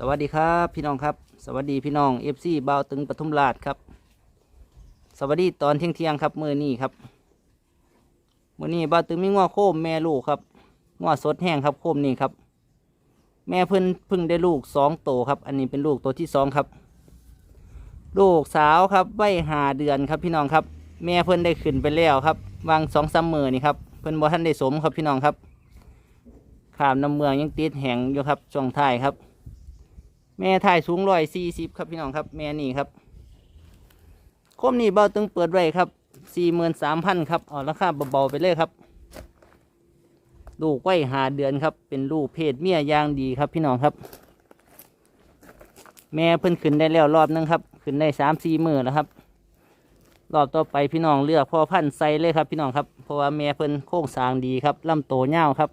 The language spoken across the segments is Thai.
สวัสดีครับพี่น้องครับ สวัสดีพี่น้องเอฟซีเบาวตึงปทุมราชครับ สวัสดีตอนเที่ยงเที่ยงครับมือนี้ครับมือนี้เบาวตึงมีง้อโคมแม่ลูกครับง้อสดแห้งครับโคมนี่ครับ แม่เพิ่นเพิ่งได้ลูกสองโตวครับ อันนี้เป็นลูกตัวที่สองครับ ลูกสาวครับไว้หาเดือนครับพี่น้องครับ แม่เพิ่นได้ขึ้นไปแล้วครับวางสองสามมือนี่ครับเพิ่นบ่ทันได้สมครับพี่น้องครับขามน้ำเมืองยังติดแหงอยู่ครับช่วงท้ายครับ แม่ถ่ายสูงร้อยสี่สิบครับพี่น้องครับ แม่นี่ครับคมนี่เบาตึงเปิดไว้ครับสี่หมื่นสามพันครับเอาราคาเบาๆไปเลยครับ ลูกไว้หาเดือนครับ เป็นลูกเพศเมียยางดีครับพี่น้องครับ แม่เพิ่นขึ้นได้แล้วรอบนึงครับ ขึ้นได้สามสี่หมือแล้วครับ รอบต่อไปพี่น้องเลือกพ่อพันธุ์ไซเลยครับ พี่น้องครับเพราะว่าแม่เพิ่นโค้งสางดีครับลำโตเง่าวครับ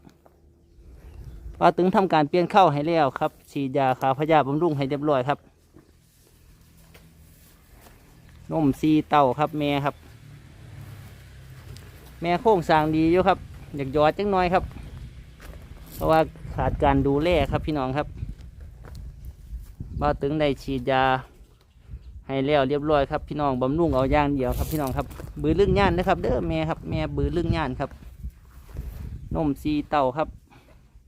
ว่าถึงทำการเปลี่ยนเข้าให้แล้วครับฉีดยาขาพยาบำรุงให้เรียบร้อยครับนมซีเต่าครับ แม่ครับ แม่โค้งสร้างดีอยู่ครับอยากยอดจังน้อยครับ เพราะว่าขาดการดูแลครับพี่น้องครับว่าถึงได้ฉีดยาให้แล้วเรียบร้อยครับพี่น้องบำรุงเอาอย่างเดียวครับพี่น้องครับบือลึงย่านนะครับ เด้อแม่ครับ แม่บือลึงย่านครับนมซีเต่าครับ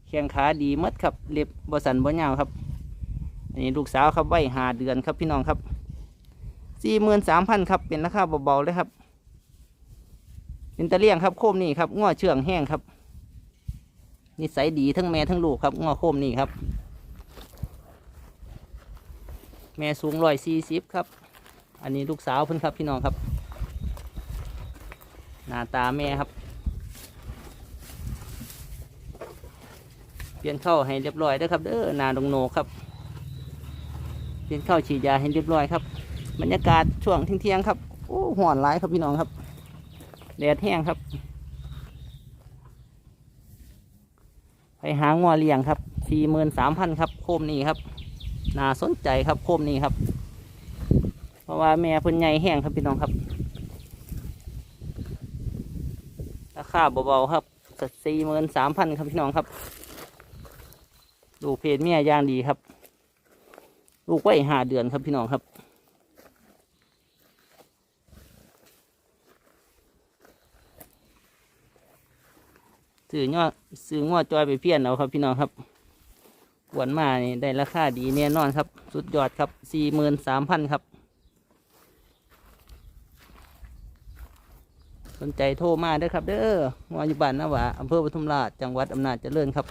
แข้งขาดีมัดครับเล็บบสันบ่ยาวครับ อันนี้ลูกสาวครับไว้หาเดือนครับพี่น้องครับสี่หมื่นสามพันครับเป็นราคาเบาๆเลยครับเป็นตะเลียงครับโคมนี่ครับง้อเชื่องแห้งครับ นิสัยดีทั้งแม่ทั้งลูกครับง้อโคมนี่ครับ แม่สูงร้อยสี่สิบครับ อันนี้ลูกสาวเพิ่นครับพี่น้องครับ หน้าตาแม่ครับ เปลี่ยนเข้าให้เรียบร้อยเด้ครับเด้อนาดงโนครับ เปลี่ยนเข้าฉีดยาให้เรียบร้อยครับ บรรยากาศช่วงเที่ยงครับโอ้ห่อนร้ายครับพี่น้องครับแดดแห้งครับ ไปหางัวเลี้ยงครับสี่หมื่นสามพันครับ โคมนี้ครับน่าสนใจครับโคมนี้ครับ เพราะว่าแม่เพิ่นใหญ่แห้งครับพี่น้องครับราคาเบาๆครับสี่หมื่นสามพันครับพี่น้องครับ ลูกเพศเมียย่างดีครับ ลูกไว้ห้าเดือนครับพี่น้องครับ ซื้อยอดซื้องวดจอยไปเพี้ยนเอาครับพี่น้องครับหวนมานี่ได้ราคาดีแน่นอนครับ สุดยอดครับสี่หมื่นสามพันครับ สนใจโทรมาเด้อครับ เด้องวอยู่บ้านนะหวาอำเภอปทุมราชจังหวัดอำนาจเจริญครับ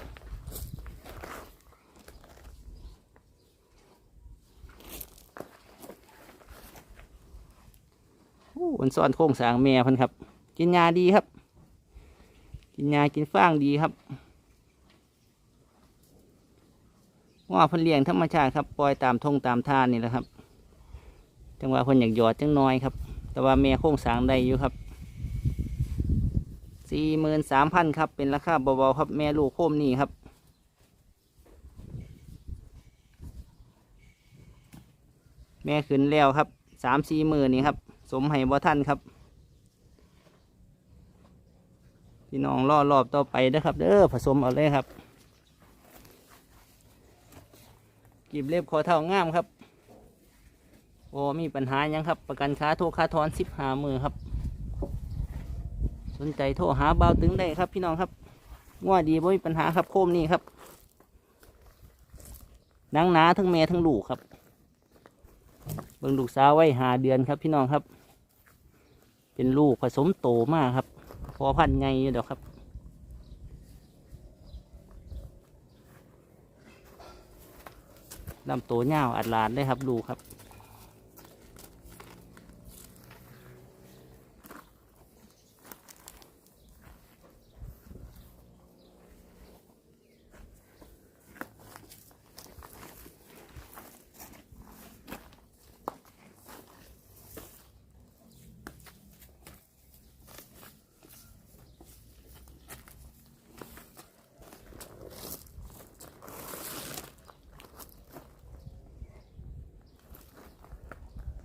มันซ่อนโค้งสางแม่พันครับ กินยาดีครับ กินยากินฟางดีครับว่าพันเลี้ยงธรรมชาติครับปล่อยตามทงตามท่านี่แหละครับ จังหวะพิ่นอยากหยอดจังน้อยครับ แต่ว่าแม่โค้งสางได้อยู่ครับสี่หมื่นสามพันครับ เป็นราคาเบาๆครับ แม่ลูกโคมนี่ครับ แม่ขึ้นแล้วครับสามสี่หมื่นนี่ครับ สมให้บ่ท่านครับ พี่น้องรอรอบต่อไปเด้อครับเด้อผสมเอาเลยครับกีบเล็บคอเท่างามครับโอ้มีปัญหายังครับ ประกันค้าโทรค้าทอนสิบหามือครับ สนใจโทรหาเบาตึงได้ครับ พี่น้องครับง่วดีบ่มีปัญหาครับโคมนี่ครับนังหนาทั้งแม่ทั้งลูกครับ เบิ่งลูกสาวไว้หาเดือนครับพี่น้องครับ เป็นลูกผสมโตมากครับพอพันไงเดี๋ยวครับ ลำโตเงาอัดลานได้ครับลูกครับ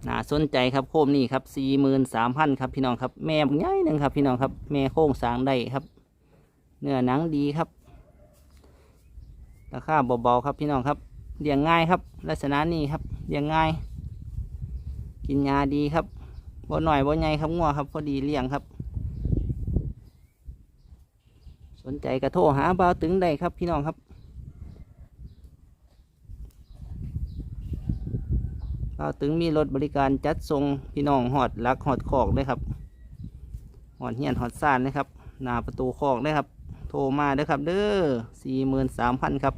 น่าสนใจครับโคมนี่ครับสี่หมื่นสามพันครับพี่น้องครับ แม่บักใหญ่หนึ่งครับ พี่น้องครับ แม่โค้งสางได้ครับ เนื้อหนังดีครับ ราคาเบาๆครับพี่น้องครับเลี้ยงง่ายครับ ลักษณะนี้ครับเลี้ยงง่าย กินยาดีครับบ่หน่อยบ่ใหญ่ครับงัวครับ พอดีเลี้ยงครับ สนใจกระโทรหาเบาตึงได้ครับพี่น้องครับ บ่าวตึงมีรถบริการจัดส่งพี่น้องหอดลักหอดคอกเลยครับหอดเฮียนหอดซ่านนะครับ หน้าประตูคอกเลยครับ โทรมาเด้อครับ เด้อสี่หมื่นสามพันครับ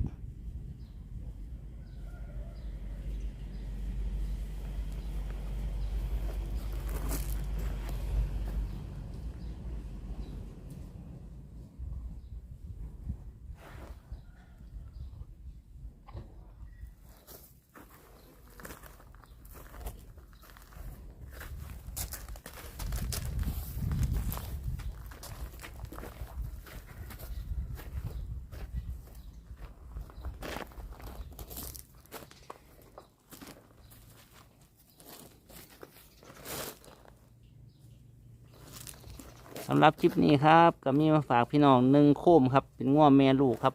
สำหรับคลิปนี้ครับก็มีมาฝากพี่น้องหนึ่งโคมครับ เป็นง่วแม่ลูกครับ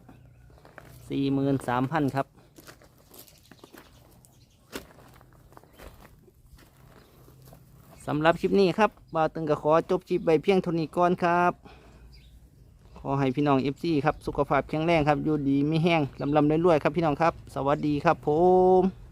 สี่หมื่นสามพันครับ สำหรับคลิปนี้ครับบ่าวตึงก็ขอจบคลิปไปเพียงเท่านี้ก่อนครับ ขอให้พี่น้องเอฟซีครับ สุขภาพแข็งแรงครับ อยู่ดีไม่แห้งลำลำรวยๆครับพี่น้องครับ สวัสดีครับผม